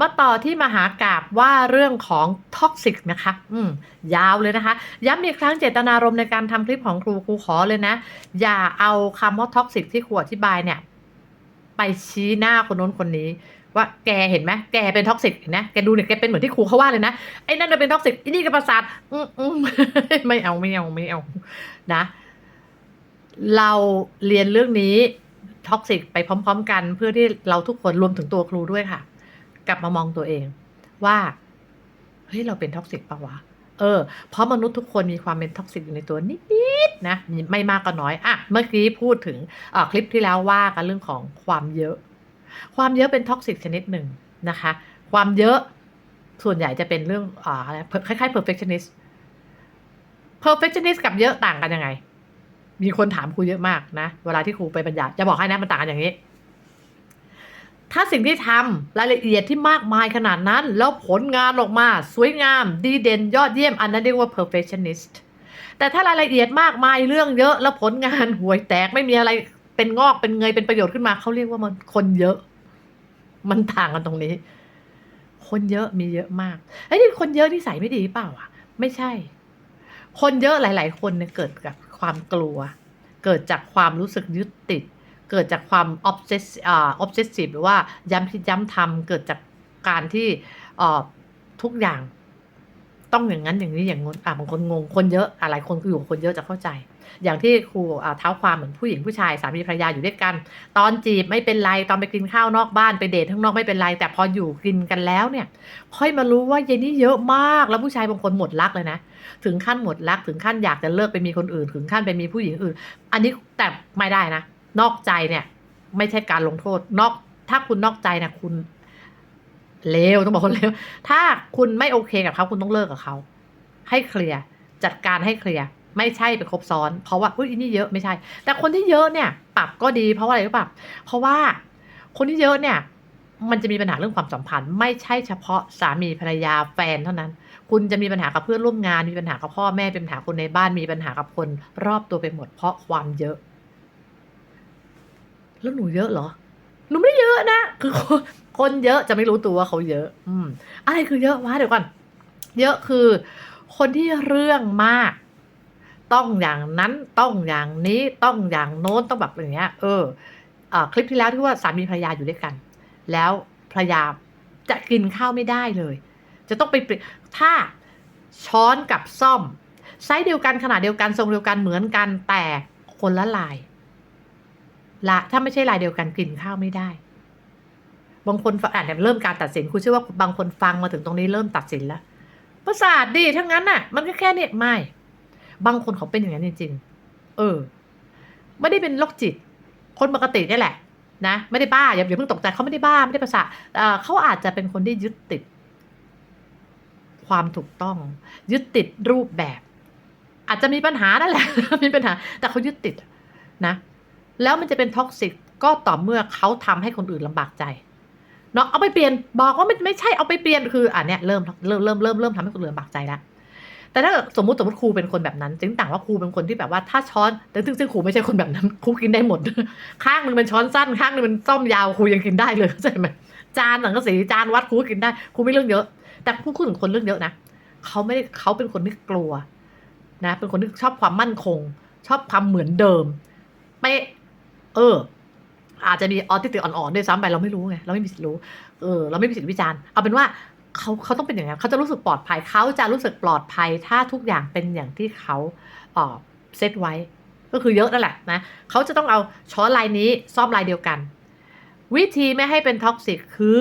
มาต่อที่มหากาบว่าเรื่องของท็อกซิกนะคะ อืมยาวเลยนะคะ ย้ำอีกครั้งเจตนารมณ์ในการทำคลิปของครูครูขอเลยนะ อย่าเอาคำว่าท็อกซิกที่ครูอธิบายเนี่ย ไปชี้หน้าคนโน้นคนนี้ ว่าแกเห็นไหมแกเป็นท็อกซิกนะแกดูเนี่ยแกเป็นเหมือนที่ครูเขาว่าเลยนะไอ้นั่นน่ะเป็นท็อกซิกไอ้นี่ก็ประสาทอืมอืมไม่เอาไม่เอาไม่เอานะ เราเรียนเรื่องนี้ท็อกซิกไปพร้อม ๆ กันเพื่อที่เราทุกคนรวมถึงตัวครูด้วยค่ะ กลับมามองตัวเองว่าเฮ้ยเราเป็นท็อกซิกปะวะเออเพราะมนุษย์ทุกคนมีความเป็นท็อกซิกอยู่ในตัวนิดๆนะไม่มากก็น้อยอะเมื่อกี้พูดถึงคลิปที่แล้วว่ากันเรื่องของความเยอะ ความเยอะเป็นท็อกซิกชนิดหนึ่งนะคะ ความเยอะส่วนใหญ่จะเป็นเรื่องอ่าอะไรคล้ายๆ perfectionist perfectionist กับเยอะต่างกันยังไง มีคนถามครูเยอะมากนะ เวลาที่ครูไปบรรยายจะบอกให้นะมันต่างกันอย่างนี้ ถ้าสิ่งที่ทำรายละเอียดที่มากมายขนาดนั้น แล้วผลงานออกมา สวยงาม ดีเด่นยอดเยี่ยมอันนั้นเรียกว่า perfectionist แต่ถ้ารายละเอียดมากมายเรื่องเยอะ แล้วผลงานห่วยแตกไม่มีอะไรเป็นงอกเป็นเงยเป็นประโยชน์ขึ้นมาเขาเรียกว่ามันคนเยอะ มันต่างกันตรงนี้ คนเยอะมีเยอะมากไอ้ยนี่คนเยอะที่ใส่ไม่ดีเปล่าอะ ไม่ใช่ คนเยอะหลาย ๆ คนเนี่ยเกิดจากความกลัว เกิดจากความรู้สึกยึดติด เกิดจากความ obsess อ่า obsessive หรือว่าย้ำคิดย้ำทำเกิดจากการที่ทุกอย่างต้องอย่างนั้นอย่างนี้อย่างงนอะบางคนงงคนเยอะอะไรคนอยู่คนเยอะจะเข้าใจ อย่างที่ครูเท้าความเหมือนผู้หญิงผู้ชายสามีภรรยาอยู่ด้วยกัน ตอนจีบไม่เป็นไรตอนไปกินข้าวนอกบ้านไปเดทข้างนอกไม่เป็นไรแต่พออยู่กินกันแล้วเนี่ย ค่อยมารู้ว่าเยนนี่เยอะมากแล้วผู้ชายบางคนหมดรักเลยนะ ถึงขั้นหมดรักถึงขั้นอยากจะเลิกไปมีคนอื่น ถึงขั้นไปมีผู้หญิงอื่น อันนี้แต่ไม่ได้นะ นอกใจเนี่ย ไม่ใช่การลงโทษ นอก ถ้าคุณนอกใจนะคุณเลวต้องบอกคนเลวถ้าคุณไม่โอเคกับเขาคุณต้องเลิกกับเขาให้เคลียร์จัดการให้เคลียร์ไม่ใช่ไปคบซ้อน เพราะว่าอุ้ยนี่เยอะไม่ใช่ แต่คนที่เยอะเนี่ย ปรับก็ดีเพราะว่าอะไรรู้ป่ะเพราะว่าคนที่เยอะเนี่ย มันจะมีปัญหาเรื่องความสัมพันธ์ ไม่ใช่เฉพาะสามีภรรยาแฟนเท่านั้น คุณจะมีปัญหากับเพื่อนร่วมงาน มีปัญหากับพ่อแม่เป็นปัญหาคนในบ้านมีปัญหากับคนรอบตัวไปหมดเพราะความเยอะ แล้วหนูเยอะเหรอ หนูไม่เยอะนะ คือคนคนเยอะจะไม่รู้ตัวว่าเขาเยอะ อืมอะไรคือเยอะวะเดี๋ยวก่อน เยอะคือ คนที่เรื่องมาก ต้องอย่างนั้นต้องอย่างนี้ต้องอย่างโน้นต้องแบบอย่างเงี้ย เอออ่าคลิปที่แล้วที่ว่าสามีภรรยาอยู่ด้วยกัน แล้วภรรยาจะกินข้าวไม่ได้เลย จะต้องไปเปลี่ยนถ้าช้อนกับซ่อมไซส์เดียวกันขนาดเดียวกันทรงเดียวกันเหมือนกันแต่คนละลาย ละถ้าไม่ใช่ลายเดียวกันกินข้าวไม่ได้ บางคนอ่านเริ่มการตัดสินคุณเชื่อว่าบางคนฟังมาถึงตรงนี้เริ่มตัดสินแล้วประสาทดีทั้งนั้นน่ะ มันก็แค่เนี่ยไม่ บางคนเขาเป็นอย่างนั้นจริงๆ เออ ไม่ได้เป็นโรคจิต คนปกตินี่แหละ นะ ไม่ได้บ้าอย่าอย่าเพิ่งตกใจเขาไม่ได้บ้าไม่ได้ประสาทเขาอาจจะเป็นคนที่ยึดติด ความถูกต้อง ยึดติดรูปแบบ อาจจะมีปัญหานั่นแหละ มีปัญหา แต่เขายึดติดนะ แล้วมันจะเป็นท็อกซิกก็ต่อเมื่อเขาทำให้คนอื่นลำบากใจเนาะเอาไปเปลี่ยนบอกว่าไม่ไม่ใช่เอาไปเปลี่ยนคืออะเนี่ยเริ่มเริ่มเริ่มเริ่มเริ่มทำให้คนอื่นลำบากใจแล้วแต่ถ้าสมมติสมมติครูเป็นคนแบบนั้นจึงต่างว่าครูเป็นคนที่แบบว่าถ้าช้อนแต่ซึ่งซึ่งครูไม่ใช่คนแบบนั้นครูกินได้หมด ข้างนึงเป็นช้อนสั้น ข้างนึงเป็นซ่อมยาวครูยังกินได้เลยเข้าใจไหมจานหนังกะสีจานวัดครูก็กินได้ครูไม่เรื่องเยอะ แต่ครูพูดถึงคนเรื่องเยอะนะเขาไม่ได้เขาเป็นคนที่กลัวนะ เป็นคนที่ชอบความมั่นคง ชอบความเหมือนเดิม ไม่ เออ อาจจะมีออทิสติกอ่อนๆด้วยซ้ำไปเราไม่รู้ไงเราไม่มีสิทธิ์รู้เออเราไม่มีสิทธิ์วิจารณ์เอาเป็นว่าเขาเขาต้องเป็นอย่างนั้นเขาจะรู้สึกปลอดภัยเขาจะรู้สึกปลอดภัยถ้าทุกอย่างเป็นอย่างที่เขาเออเซตไว้ ก็คือเยอะนั่นแหละนะเขาจะต้องเอาช้อนลายนี้ซ่อมลายเดียวกัน วิธีไม่ให้เป็นท็อกซิกคือ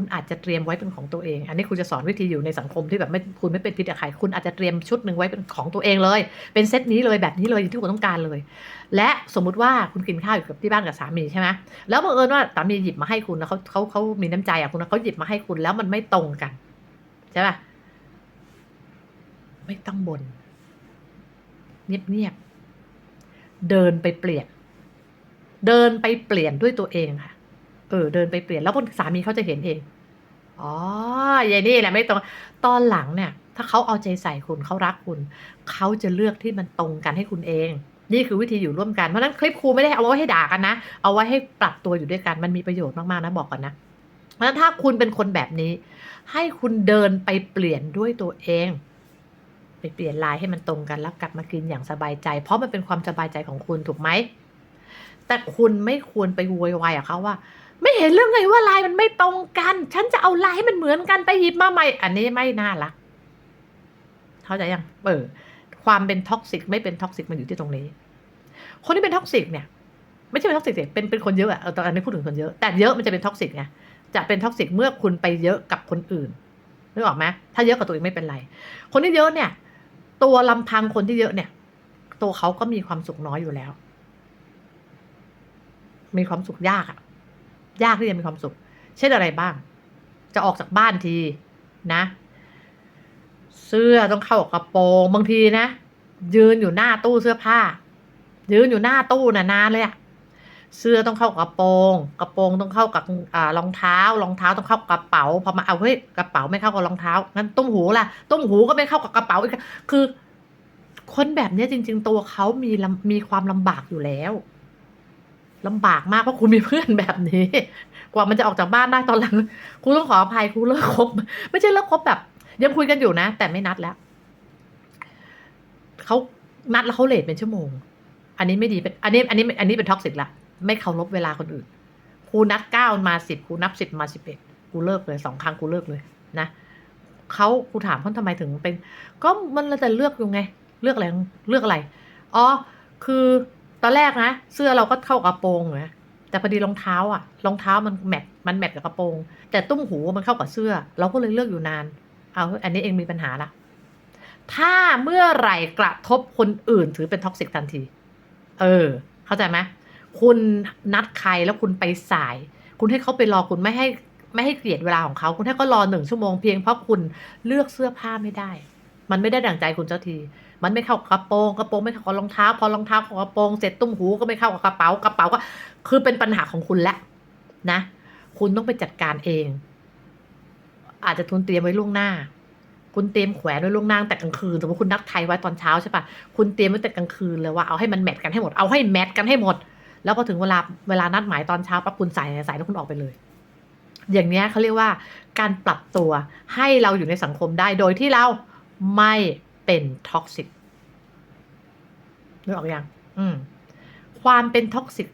คุณอาจจะเตรียมไว้เป็นของตัวเอง อันนี้คุณจะสอนวิธีอยู่ในสังคมที่แบบไม่คุณไม่เป็นพิษกับใครคุณอาจจะเตรียมชุดหนึ่งไว้เป็นของตัวเองเลย เป็นเซตนี้เลยแบบนี้เลยที่คุณต้องการเลย และสมมุติว่าคุณกินข้าวอยู่กับที่บ้านกับสามีใช่ไหมแล้วบังเอิญว่าสามีหยิบมาให้คุณนะเขาเขาเขามีน้ำใจอะคุณนะเขาหยิบมาให้คุณแล้วมันไม่ตรงกันใช่ป่ะไม่ต้องบน่นเงียบๆเดินไปเปลี่ยน เดินไปเปลี่ยนด้วยตัวเองค่ะ เออเดินไปเปลี่ยนแล้วคนสามีเขาจะเห็นเองอ๋อยายนี่แหละไม่ตรงตอนหลังเนี่ย ถ้าเขาเอาใจใส่คุณเขารักคุณเขาจะเลือกที่มันตรงกันให้คุณเอง นี่คือวิธีอยู่ร่วมกันเพราะนั้นคลิปครูไม่ได้เอาไว้ให้ด่ากันนะ เอาไว้ให้ปรับตัวอยู่ด้วยกันมันมีประโยชน์มากๆนะบอกก่อนนะเพราะนั้นถ้าคุณเป็นคนแบบนี้ ให้คุณเดินไปเปลี่ยนด้วยตัวเอง ไปเปลี่ยนลน์ให้มันตรงกันแล้วกลับมากินอย่างสบายใจ เพราะมันเป็นความสบายใจของคุณถูกไหมแต่คุณไม่ควรไปโวยวายกับเขาว่า ไม่เห็นเรื่องไงว่าลน์มันไม่ตรงกัน ฉันจะเอาลน์ให้มันเหมือนกันไปหยิบมาใหม่ อันนี้ไม่น่ารัก เข้าใจยัง เออ ความเป็นท็อกซิกไม่เป็นท็อกซิกมันอยู่ที่ตรงนี้ คนที่เป็นท็อกซิกเนี่ย ไม่ใช่เป็นท็อกซิกเป็นเป็นคนเยอะอะเอาตอนนี้พูดถึงคนเยอะ แต่เยอะมันจะเป็นท็อกซิกไง จะเป็นท็อกซิกเมื่อคุณไปเยอะกับคนอื่นนึกออกไหมถ้าเยอะกับตัวเองไม่เป็นไร คนที่เยอะเนี่ย ตัวลำพังคนที่เยอะเนี่ย ตัวเขาก็มีความสุขน้อยอยู่แล้ว มีความสุขยากอะ ยากที่จะมีความสุข เช่นอะไรบ้าง จะออกจากบ้านทีนะ เสื้อต้องเข้ากับกระโปรงบางทีนะ ยืนอยู่หน้าตู้เสื้อผ้า ยืนอยู่หน้าตู้นะนานเลยอะเสื้อต้องเข้ากับกระโปรงกระโปรงต้องเข้ากับรองเท้า รองเท้าต้องเข้ากับกระเป๋า พอมาเอาเฮ้ยกระเป๋าไม่เข้ากับรองเท้างั้นตุ้มหูล่ะตุ้มหูก็ไม่เข้ากับกระเป๋าอีกคือ คนแบบนี้จริง ๆ ตัวเขามีลำมีความลำบากอยู่แล้ว ลำบากมากเพราะคุณมีเพื่อนแบบนี้ กว่ามันจะออกจากบ้านได้ตอนหลังครูต้องขออภัยครูเลิกคบ ไม่ใช่เลิกคบแบบ ยังคุยกันอยู่นะ แต่ไม่นัดแล้วเขานัดแล้วเขาเลทเป็นชั่วโมง อันนี้ไม่ดีเป็นอันนี้ อันนี้ อันนี้เป็นท็อกซิกละไม่เคารพเวลาคนอื่นครูนัดเก้ามาสิบครูนับสิบมาสิบเอ็ดกูเลิกเลยสองครั้งกูเลิกเลย นะเขาครูถามเขาทำไมถึงเป็น ก็มันแล้วแต่เลือกอยู่ไง เลือกอะไรเลือกอะไรอ๋อคือ ตอนแรกนะ เสื้อเราก็เข้ากระโปรงนะแต่พอดีรองเท้าอะรองเท้ามันแมทมันแมทกับกระโปรง แต่ตุ้มหูมันเข้ากับเสื้อ เราก็เลยเลือกอยู่นาน เอาอันนี้เองมีปัญหาละถ้าเมื่อไหร่กระทบคนอื่นถือเป็นท็อกซิกทันที เออ เข้าใจไหมคุณนัดใครแล้วคุณไปสาย คุณให้เขาไปรอคุณไม่ให้ไม่ให้เกลียดเวลาของเขาคุณให้เขารอหนึ่งชั่วโมงเพียงเพราะคุณเลือกเสื้อผ้าไม่ได้ มันไม่ได้ดั่งใจคุณเจ้าที มันไม่เข้ากับกระโปรงกระโปรงไม่เข้ากับรองเท้า พอรองเท้าข้ากระโปรงเสร็จตุ้มหูก็ไม่เข้ากับกระเป๋ากระเป๋าก็คือเป็นปัญหาของคุณแล้วนะ คุณต้องไปจัดการเอง อาจจะทุนเตรียมไว้ล่วงหน้า คุณเตรียมแขวนไว้ล่วงหน้างแต่กลางคืนสมมติคุณนัดใครไว้ตอนเช้าใช่ปะคุณเตรียมไว้แต่กลางคืนเลยว่าเอาให้มันแมทกันให้หมดเอาให้แมทกันให้หมด แล้วพอถึงเวลาเวลานัดหมายตอนเช้าปั๊บคุณใส่ใส่แล้วคุณออกไปเลยอย่างนี้เขาเรียกว่าการปรับตัวให้เราอยู่ในสังคมได้โดยที่เราไม่ เป็นท็อกซิกนึกออกยังอืม ความเป็นท็อกซิก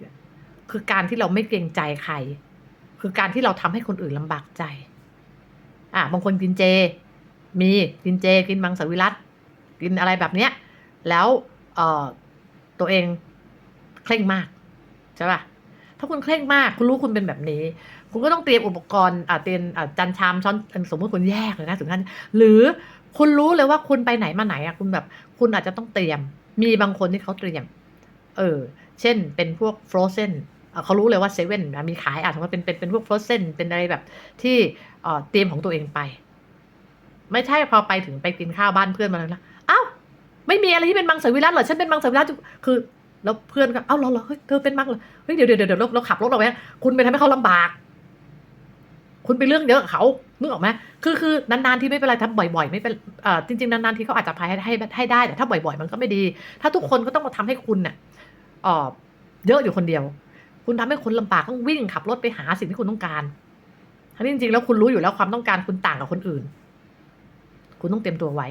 คือการที่เราไม่เกรงใจใคร คือการที่เราทำให้คนอื่นลำบากใจ อะบางคนกินเจ มีกินเจ กินมังสวิรัตกินอะไรแบบเนี้ย แล้วเอ่อตัวเองเคร่งมากใช่ป่ะถ้าคุณเคร่งมาก คุณรู้คุณเป็นแบบนี้ คุณก็ต้องเตรียมอุปกรณ์อ่าเตรียมอ่าจานชามช้อนสมมติคุณแยกเลยนะถึงขั้นหรือ คุณรู้เลยว่าคุณไปไหนมาไหนอะคุณแบบ คุณอาจจะต้องเตรียม มีบางคนที่เขาเตรียม เออ เช่น เป็นพวกฟรอเซนเขารู้เลยว่าเซเว่นมีขายอาจจะว่าเป็นเป็นเป็นพวกฟรอเซนเป็นอะไรแบบที่เตรียมของตัวเองไป ไม่ใช่พอไปถึงไปกินข้าวบ้านเพื่อนมาแล้วนะอ้าวไม่มีอะไรที่เป็นมังสวิรัตเหรอฉันเป็นมังสวิรัตคือแล้วเพื่อนก็เอ้าเรอเหรอเฮ้ยเธอเป็นมังเหรอเฮ้ยเดี๋ยวเดี๋ยวเดี๋ยวเราขับรถเราไปคุณไปทำให้เขาลำบาก คุณไปเรื่องเยอะเขานึกออกไหมคือคือนานๆที่ไม่เป็นไรทำบ่อย ๆ ไม่เป็นเอ่อจริงๆนานๆที่เขาอาจจะพายให้ให้ได้แต่ถ้าบ่อยๆ มันก็ไม่ดี ถ้าทุกคนก็ต้องมาทำให้คุณเนี่ยเอ่อเยอะอยู่คนเดียว คุณทำให้คนลำบากต้องวิ่งขับรถไปหาสิ่งที่คุณต้องการทั้งที่จริงๆแล้วคุณรู้อยู่แล้วความต้องการคุณต่างกับคนอื่น คุณต้องเตรียมตัวไว้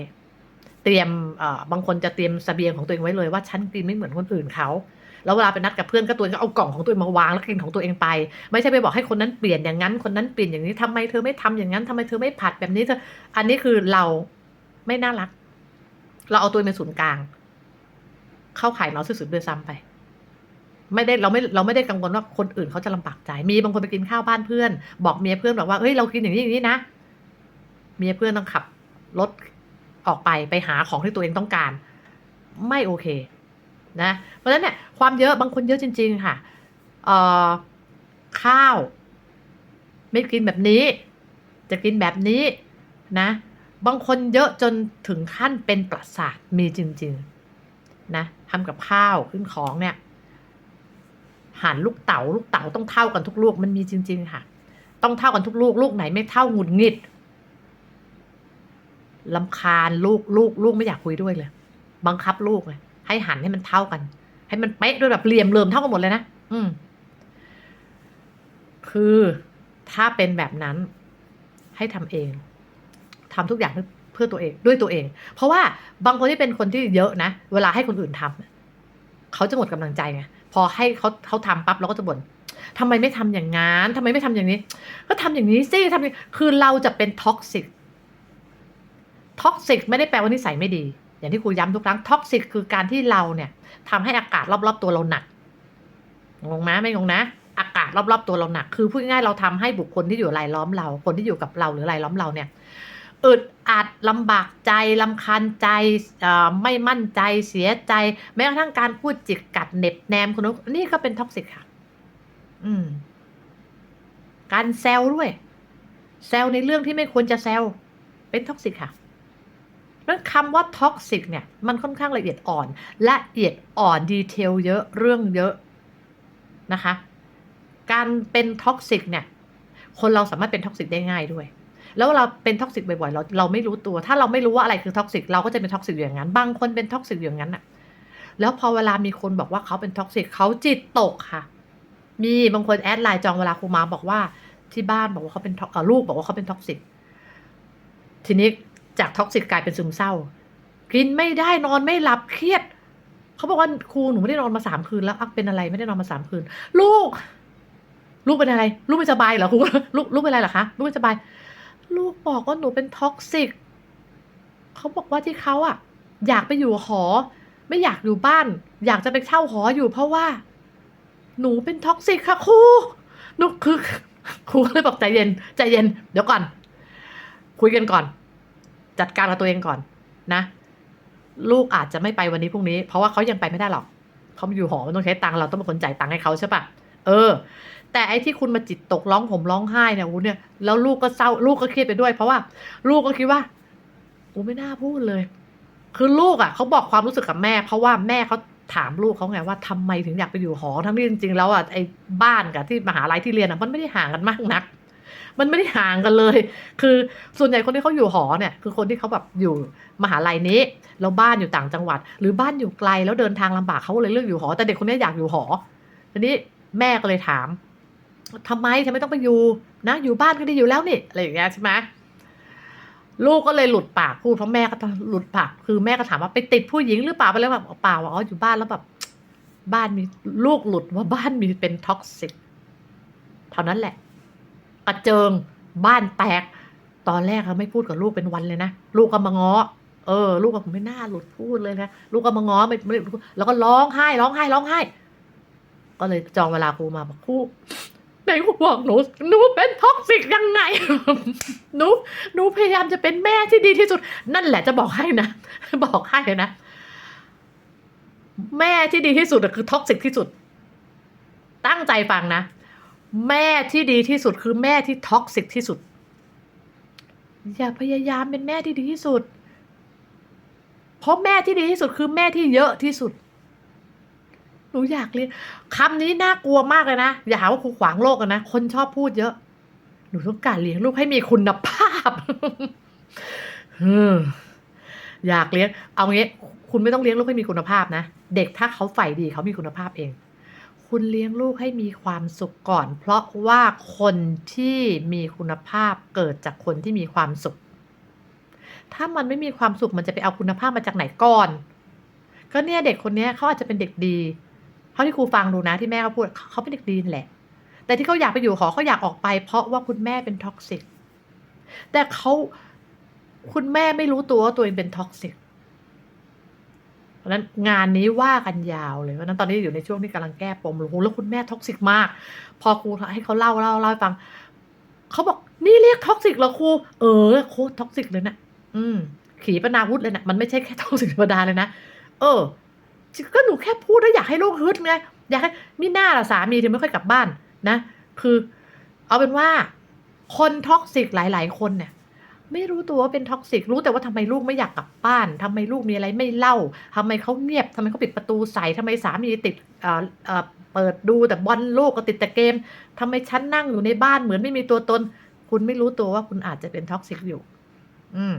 เตรียมเอ่อบางคนจะเตรียมสเสบียงของตัวเองไว้เลยว่าฉันกินไม่เหมือนคนอื่นเขา แล้วเวลาไปนัดกับเพื่อนก็ตัวเองก็เอากล่องของตัวเองมาวางแล้วกินของตัวเองไป ไม่ใช่ไปบอกให้คนนั้นเปลี่ยนอย่างนั้น คนนั้นเปลี่ยนอย่างนี้ทำไมเธอไม่ทำอย่างนั้นทำไมเธอไม่ผัดแบบนี้เธอ อันนี้คือเราไม่น่ารัก เราเอาตัวเองเป็นศูนย์กลาง เข้าขายเมาส์สุดๆด้วยซ้ำไป ไม่ได้เราไม่เราไม่ได้กังวลว่าคนอื่นเขาจะลำบากใจ มีบางคนไปกินข้าวบ้านเพื่อน บอกเมียเพื่อนบอกว่าเฮ้ยเรากินอย่างนี้อย่างนี้นะเมียเพื่อนต้องขับรถออกไปไปหาของที่ตัวเองต้องการ ไม่โอเค นะ เพราะฉะนั้นเนี่ยความเยอะบางคนเยอะจริง ๆ ค่ะเอ่อข้าว ไม่กินแบบนี้ จะกินแบบนี้นะ บางคนเยอะจนถึงขั้นเป็นประสาทมีจริง ๆ นะทำกับข้าวขึ้นของเนี่ยหั่นลูกเต๋าลูกเต๋าต้องเท่ากันทุกลูกมันมีจริง ๆ ค่ะ ต้องเท่ากันทุกลูกลูกไหนไม่เท่าหงุดหงิดลำคาญลูกลูกลูกไม่อยากคุยด้วยเลย บังคับลูกเลย ห้หั่นให้มันเท่ากัน ให้มันเป๊ะด้วยแบบเหลี่ยมเลิมเท่ากันหมดเลยนะอืม คือถ้าเป็นแบบนั้น ให้ทำเองทำทุกอย่างเพื่อตัวเอง ด้วยตัวเอง เพราะว่าบางคนที่เป็นคนที่เยอะนะเวลาให้คนอื่นทำเขาจะหมดกำลังใจไงพอให้เขาเขาทำปั๊บเราก็จะบ่นทำไมไม่ทำอย่างงั้นทำไมไม่ทำอย่างนี้ ก็ทำอย่างนี้สิทำคือเราจะเป็นท็อกซิกท็อกซิกไม่ได้แปลว่านิสัยไม่ดี อย่างที่ครูย้ำทุกครั้งท็อกซิกคือการที่เราเนี่ยทำให้อากาศรอบ ๆ ตัวเราหนักงงไหมไม่งงนะ อากาศรอบ ๆ ตัวเราหนัก คือพูดง่ายเราทำให้บุคคลที่อยู่รายล้อมเรา คนที่อยู่กับเราหรือรายล้อมเราเนี่ยอึดอัดลำบากใจลำคาญใจไม่มั่นใจเสียใจ แม้กระทั่งการพูดจิกกัดเหน็บแนมคนนู้นนี่ก็เป็นท็อกซิกค่ะ อืม การแซวด้วย แซวในเรื่องที่ไม่ควรจะแซวเป็นท็อกซิกค่ะ นั้นคำว่าท็อกซิกเนี่ยมันค่อนข้างละเอียดอ่อนละเอียดอ่อนดีเทลเยอะเรื่องเยอะนะคะ การเป็นท็อกซิกเนี่ยคนเราสามารถเป็นท็อกซิกได้ง่ายด้วย แล้วเราเป็นท็อกซิกบ่อยๆเราเราไม่รู้ตัว ถ้าเราไม่รู้ว่าอะไรคือท็อกซิกเราก็จะเป็นท็อกซิกอย่างนั้น บางคนเป็นท็อกซิกอย่างนั้นอะแล้วพอเวลามีคนบอกว่าเขาเป็นท็อกซิกเขาจิตตกค่ะ มีบางคนแอดไลน์จองเวลาครูมาบอกว่าที่บ้านบอกว่าเขาเป็นลูกบอกว่าเขาเป็นท็อกซิกทีนี้ จากท็อกซิกกลายเป็นซึมเศร้า กินไม่ได้นอนไม่หลับเครียด เขาบอกว่าครูหนูไม่ได้นอนมาสามคืนแล้วอักเป็นอะไรไม่ได้นอนมาสามคืน ลูก ลูกเป็นอะไร ลูกไม่สบายเหรอครูลูกลูกเป็นอะไรเหรอคะลูกไม่สบาย ลูกบอกว่าหนูเป็นท็อกซิกเขาบอกว่าที่เขาอะอยากไปอยู่หอ ไม่อยากอยู่บ้าน อยากจะไปเช่าหออยู่เพราะว่า หนูเป็นท็อกซิกค่ะครูหนูคือครูก็เลยบอกใจเย็น ใจเย็น เดี๋ยวก่อน คุยกันก่อน จัดการกับตัวเองก่อนนะ ลูกอาจจะไม่ไปวันนี้พรุ่งนี้ เพราะว่าเขายังไปไม่ได้หรอกเขาอยู่หอมันต้องใช้ตังค์เราต้องเป็นคนจ่ายตังค์ให้เขาใช่ปะเออ แต่ไอ้ที่คุณมาจิตตกร้องผมร้องไห้เนี่ยอูเนี่ยแล้วลูกก็เศร้าลูกก็เครียดไปด้วย เพราะว่า ลูกก็คิดว่าอูไม่น่าพูดเลย คือลูกอะเขาบอกความรู้สึกกับแม่ เพราะว่าแม่เขาถามลูกเขาไงว่าทำไมถึงอยากไปอยู่หอทั้งที่จริงๆแล้วอะไอ้บ้านกับที่มหาลัยที่เรียนอะมันไม่ได้ห่างกันมากนัก มันไม่ได้ห่างกันเลย คือส่วนใหญ่คนที่เขาอยู่หอเนี่ยคือคนที่เขาแบบอยู่มหาลัยนี้แล้วบ้านอยู่ต่างจังหวัด หรือบ้านอยู่ไกลแล้วเดินทางลำบากเขาเลยเลือกอยู่หอ แต่เด็กคนนี้อยากอยู่หอทีนี้แม่ก็เลยถามทำไมทำไมต้องไปอยู่นะอยู่บ้านก็ได้อยู่แล้วนี่อะไรอย่างเงี้ยใช่ไหมลูกก็เลยหลุดปากพูดเพราะแม่ก็หลุดปากคือแม่ก็ถามว่าไปติดผู้หญิงหรือเปล่าไปแล้วแบบเปล่าอ๋ออยู่บ้านแล้วแบบ บ้านมีลูกหลุดว่าบ้านมีเป็นท็อกซิกเท่านั้นแหละ กระเจิง บ้านแตก ตอนแรกเขาไม่พูดกับลูกเป็นวันเลยนะ ลูกก็มาง้อ เออ ลูกก็ไม่น่าหลุดพูดเลยนะ ลูกก็มาง้อไม่ไม่แล้วก็ร้องไห้ ร้องไห้ ร้องไห้ ก็เลยจองเวลาครูมาบอกครูไหนครูบอกหนู หนูเป็นท็อกซิกยังไง หนู หนูพยายามจะเป็นแม่ที่ดีที่สุด นั่นแหละจะบอกให้นะ บอกให้นะ แม่ที่ดีที่สุดคือท็อกซิกที่สุด ตั้งใจฟังนะ แม่ที่ดีที่สุดคือแม่ที่ท็อกซิกที่สุด อย่าพยายามเป็นแม่ที่ดีที่สุด เพราะแม่ที่ดีที่สุดคือแม่ที่เยอะที่สุด หนูอยากเรียนคำนี้น่ากลัวมากเลยนะ อย่าหาว่าครูขวางโลกนนะคนชอบพูดเยอะ หนูต้องการเลี้ยงลูกให้มีคุณภาพอยากเลี้ยง เอางี้ คุณไม่ต้องเลี้ยงลูกให้มีคุณภาพนะ เด็กถ้าเขาใฝ่ดีเขามีคุณภาพเอง คุณเลี้ยงลูกให้มีความสุขก่อน เพราะว่าคนที่มีคุณภาพเกิดจากคนที่มีความสุข ถ้ามันไม่มีความสุขมันจะไปเอาคุณภาพมาจากไหนก่อน ก็เนี่ยเด็กคนนี้เขาอาจจะเป็นเด็กดีเท่าที่ครูฟังดูนะที่แม่เขาพูดเขาเป็นเด็กดีแหละ แต่ที่เขาอยากไปอยู่หอเขาอยากออกไป เพราะว่าคุณแม่เป็นท็อกซิกแต่เขาคุณแม่ไม่รู้ตัวว่าตัวเองเป็นท็อกซิก เพราะนั้นงานนี้ว่ากันยาวเลยเพราะนั้นตอนนี้อยู่ในช่วงที่กำลังแก้ปมโอ้โหแล้วคุณแม่ท็อกซิกมาก พอครูให้เขาเล่าเล่าเล่าให้ฟังเขาบอกนี่เรียกท็อกซิกเหรอครูเออโคตรท็อกซิกเลยนะอืม ขีปนาวุธเลยนะมันไม่ใช่แค่ท็อกซิกธรรมดาเลยนะเออก็หนูแค่พูดแล้วอยากให้ลูกฮึดไงอยากให้มีหน้าละสามีถึงไม่ค่อยกลับบ้านนะ คือ เอาเป็นว่า คนท็อกซิกหลาย ๆ คนเนี่ย ไม่รู้ตัวว่าเป็นท็อกซิกรู้แต่ว่าทำไมลูกไม่อยากกลับบ้านทำไมลูกมีอะไรไม่เล่าทำไมเขาเงียบทำไมเขาปิดประตูใส่ทำไมสามีติดเอ่อเอ่อเปิดดูแต่บอลลูกก็ติดแต่เกมทำไมฉันนั่งอยู่ในบ้านเหมือนไม่มีตัวตน คุณไม่รู้ตัวว่าคุณอาจจะเป็นท็อกซิกอยู่ อืม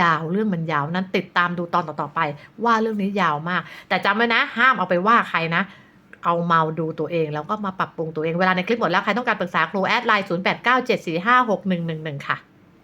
ยาวเรื่องมันยาวนั้นติดตามดูตอนต่อๆไป ว่าเรื่องนี้ยาวมาก แต่จำไว้นะ ห้ามเอาไปว่าใครนะ เอาเมาดูตัวเอง แล้วก็มาปรับปรุงตัวเองเวลาในคลิปหมดแล้ว ใครต้องการปรึกษาครูแอดไลน์ 0897456111 ค่ะ